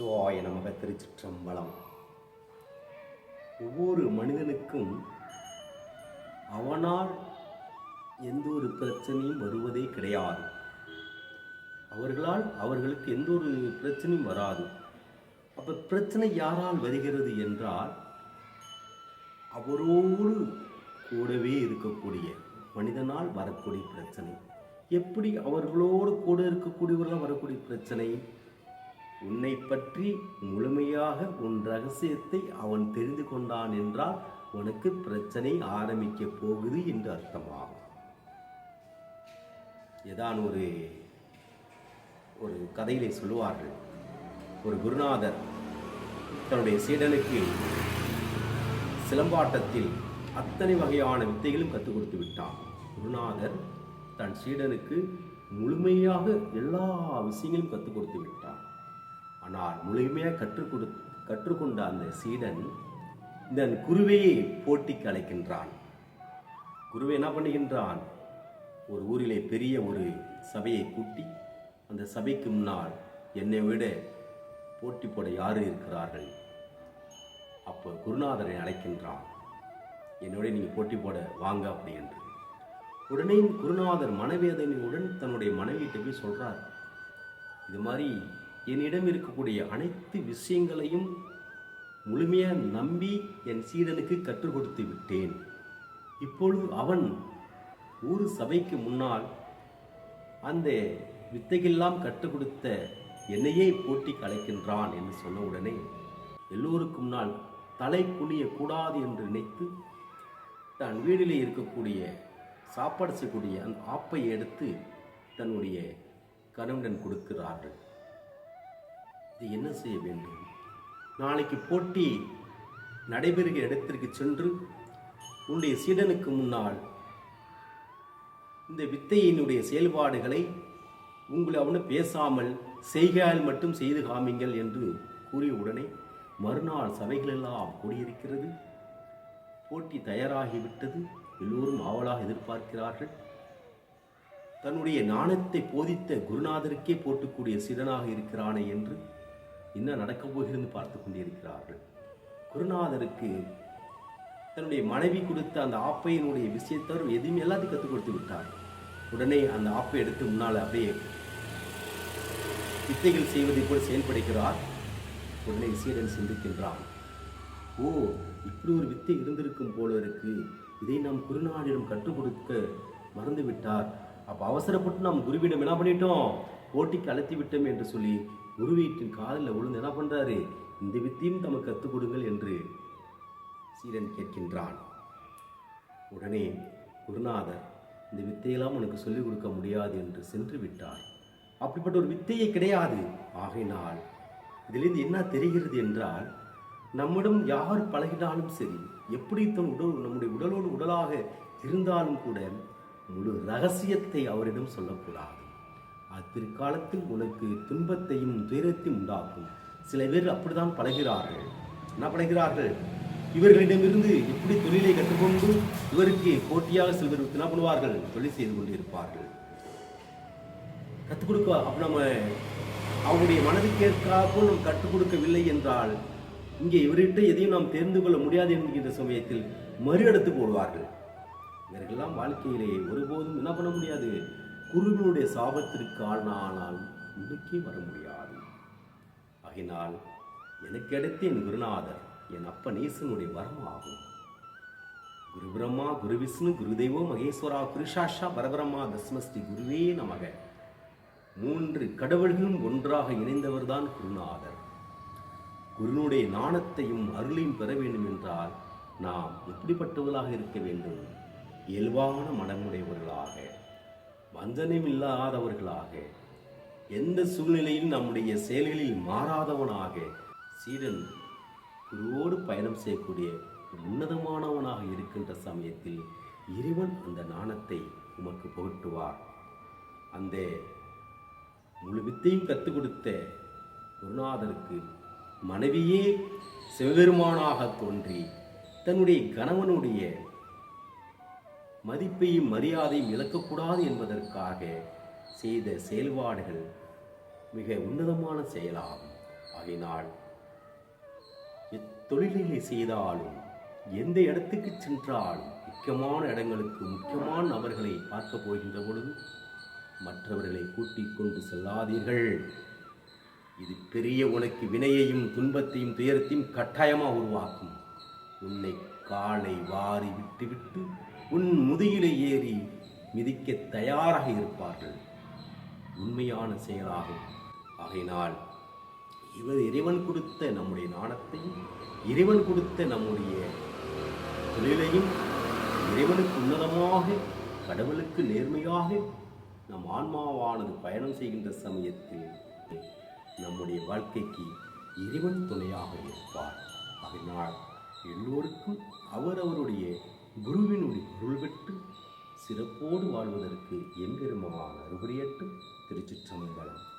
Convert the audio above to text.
சிவாய நமக திருச்சிற்றம்பலம். ஒவ்வொரு மனிதனுக்கும் அவனால் எந்த ஒரு பிரச்சனையும் வருவதே கிடையாது. அவர்களால் அவர்களுக்கு எந்த ஒரு பிரச்சனையும் வராது. அப்போ பிரச்சனை யாரால் வருகிறது என்றால் அவரோடு கூடவே இருக்கக்கூடிய மனிதனால் வரக்கூடிய பிரச்சனை. எப்படி அவர்களோடு கூட இருக்கக்கூடியவர்களால் வரக்கூடிய பிரச்சனை? உன்னை பற்றி முழுமையாக உன் ரகசியத்தை அவன் தெரிந்து கொண்டான் என்றால் உனக்கு பிரச்சனை ஆரம்பிக்க போகுது என்று அர்த்தமாகும். ஏதான் ஒரு ஒரு கதையிலே சொல்லுவார்கள் ஒரு குருநாதர் தன்னுடைய சீடனுக்கு சிலம்பாட்டத்தில் அத்தனை வகையான வித்தைகளும் கற்றுக் கொடுத்து விட்டான். குருநாதர் தன் சீடனுக்கு முழுமையாக எல்லா விஷயங்களும் கற்றுக் கொடுத்து விட்டான். ஆனால் முழுமையாக கற்றுக் கொடு கற்றுக்கொண்ட அந்த சீடன் இந்த குருவையை போட்டிக்கு அழைக்கின்றான். குருவை என்ன பண்ணுகின்றான்? ஒரு ஊரிலே பெரிய ஒரு சபையை கூட்டி அந்த சபைக்கு முன்னால் என்னை விட போட்டி போட யார் இருக்கிறார்கள்? அப்போ குருநாதரை அழைக்கின்றான். என்னோட நீங்கள் போட்டி போட வாங்க அப்படி என்று. உடனே குருநாதர் மனவேதனையுடன் தன்னுடைய மனைவியிட்ட போய் சொல்கிறார் இது மாதிரி என்னிடம் இருக்கக்கூடிய அனைத்து விஷயங்களையும் முழுமையாக நம்பி என் சீடனுக்கு கற்றுக் கொடுத்து விட்டேன். இப்பொழுது அவன் ஊர் சபைக்கு முன்னால் அந்த வித்தைகள்லாம் கற்றுக் கொடுத்த என்னையே போட்டி கலைக்கின்றான் என்று சொன்ன உடனே எல்லோருக்கும் முன்னால் தலை குனிய கூடாது என்று நினைத்து தன் வீட்டிலே இருக்கக்கூடிய சாப்பாடு செய்யக்கூடிய அந்த ஆப்பை எடுத்து தன்னுடைய கணவன் கொடுக்கிறார்கள். இது என்ன செய்ய வேண்டும்? நாளைக்கு போட்டி நடைபெறுகிற இடத்திற்கு சென்று உன்னுடைய சீடனுக்கு முன்னால் இந்த வித்தையினுடைய செயல்பாடுகளை உங்களை அவனு பேசாமல் செய்கையால் மட்டும் செய்து காமிங்கள் என்று கூறிய உடனே மறுநாள் சபைகளெல்லாம் கூடியிருக்கிறது. போட்டி தயாராகிவிட்டது. எல்லோரும் ஆவலாக எதிர்பார்க்கிறார்கள். தன்னுடைய நாணத்தை போதித்த குருநாதருக்கே போட்டுக்கூடிய சீடனாக இருக்கிறானே என்று என்ன நடக்கப் போகிறது பார்த்து கொண்டிருக்கிறார்கள். குருநாதருக்கு தன்னுடைய மனைவி கொடுத்த அந்த ஆப்பையினுடைய விஷயத்தை அவர் எதுவுமே எல்லாத்தையும் கற்றுக் கொடுத்து விட்டார். உடனே அந்த ஆப்பை எடுத்து முன்னால் அப்படியே வித்தைகள் செய்வதை போல் செயல்படுகிறார். உடனே சீடன் சிந்திக்கின்றான். ஓ இப்படி ஒரு வித்தை இருந்திருக்கும் போல இருக்கு. இதை நாம் குருநாடிடம் கற்றுக் கொடுக்க மறந்து விட்டார் அவசரப்பட்டு நாம் குருவிடம் என்ன பண்ணிட்டோம்? போட்டிக்கு அழைத்து விட்டோம் என்று சொல்லி குரு வீட்டின் காலில் விழுந்து என்ன பண்ணுறாரு இந்த வித்தையும் தமக்கு கற்றுக் கொடுங்கள் என்று சீடன் கேட்கின்றான். உடனே குருநாதர் இந்த வித்தையெல்லாம் உனக்கு சொல்லிக் கொடுக்க முடியாது என்று சென்று விட்டார். அப்படிப்பட்ட ஒரு வித்தையே கிடையாது. ஆகையினால் இதிலிருந்து என்ன தெரிகிறது என்றால் நம்மிடம் யார் பழகினாலும் சரி எப்படி தன் உடல் நம்முடைய உடலோடு உடலாக இருந்தாலும் கூட முழு ரகசியத்தை அவரிடம் சொல்லக்கூடாது. அத்திற்காலத்தில் உனக்கு துன்பத்தையும் துயரத்தையும் உண்டாக்கும். சில பேர் அப்படித்தான் பழகிறார்கள். என்ன பழகிறார்கள்? இவர்களிடமிருந்து எப்படி தொழிலை கற்றுக்கொண்டு இவருக்கு போட்டியாக சிலர் என்ன பண்ணுவார்கள்? தொழில் செய்து கொண்டிருப்பார்கள். கற்றுக் கொடுக்க அப்போ நம்ம அவருடைய மனதுக்கேற்காக நாம் கற்றுக் கொடுக்கவில்லை என்றால் இங்கே இவர்கிட்ட எதையும் நாம் தெரிந்து கொள்ள முடியாது என்கின்ற சமயத்தில் மறு எடுத்து போடுவார்கள். இவர்களெல்லாம் வாழ்க்கையிலே ஒருபோதும் என்ன பண்ண முடியாது? குருவினுடைய சாபத்திற்கு ஆளானால் இன்னைக்கே வர முடியாது. ஆகினால் எனக்கு அடுத்து என் குருநாதர் என் அப்ப நேசனுடைய வரம் ஆகும். குரு பிரம்மா குரு விஷ்ணு குரு மகேஸ்வரா குருஷாஷா பரபிரம்மா தஸ்மஸ்ரீ குருவே நமக. மூன்று கடவுள்களும் ஒன்றாக இணைந்தவர்தான் குருநாதர். குருனுடைய நாணத்தையும் அருளையும் பெற வேண்டும் என்றால் நாம் எப்படிப்பட்டவர்களாக இருக்க வேண்டும்? இயல்பான மனமுடையவர்களாக. வஞ்சனம் இல்லாதவர்களாக எந்த சூழ்நிலையில் நம்முடைய செயல்களில் மாறாதவனாக சீடன் குருவோடு பயணம் செய்யக்கூடிய உன்னதமானவனாக இருக்கின்ற சமயத்தில் இறைவன் அந்த நாணத்தை உமக்கு புகட்டுவார். அந்த முழு வித்தையும் கற்றுக் கொடுத்த குருநாதருக்கு மனைவியே சிவபெருமானாக தோன்றி தன்னுடைய கணவனுடைய மதிப்பையும் மரியாதையும் இழக்கக்கூடாது என்பதற்காக செய்த செயல்பாடுகள் மிக உன்னதமான செயலாகும். ஆகினால் எத்தொழிலை செய்தாலும் எந்த இடத்துக்கு சென்றாலும் முக்கியமான இடங்களுக்கு முக்கியமான நபர்களை பார்க்க போகின்ற பொழுது மற்றவர்களை கூட்டிக் கொண்டு செல்லாதீர்கள். இது பெரிய உனக்கு வினையையும் துன்பத்தையும் துயரத்தையும் கட்டாயமாக உருவாக்கும். உன்னை காலை வாரி விட்டுவிட்டு உன் முதுகிலே ஏறி மிதிக்க தயாராக இருப்பார்கள். உண்மையான செயலாகும். ஆகையினால் இவர் இறைவன் கொடுத்த நம்முடைய நாணத்தையும் இறைவன் கொடுத்த நம்முடைய தொழிலையும் இறைவனுக்கு உன்னதமாக கடவுளுக்கு நேர்மையாக நம் ஆன்மாவானது பயணம் செய்கின்ற சமயத்தில் நம்முடைய வாழ்க்கைக்கு இறைவன் துணையாக இருப்பார். அதனால் எல்லோருக்கும் அவரவருடைய குருவினுடைய பொருள் பெற்று சிறப்போடு வாழ்வதற்கு எம்பெருமான் அறுபடியட்டும் திருச்சிற்றம்பலம்.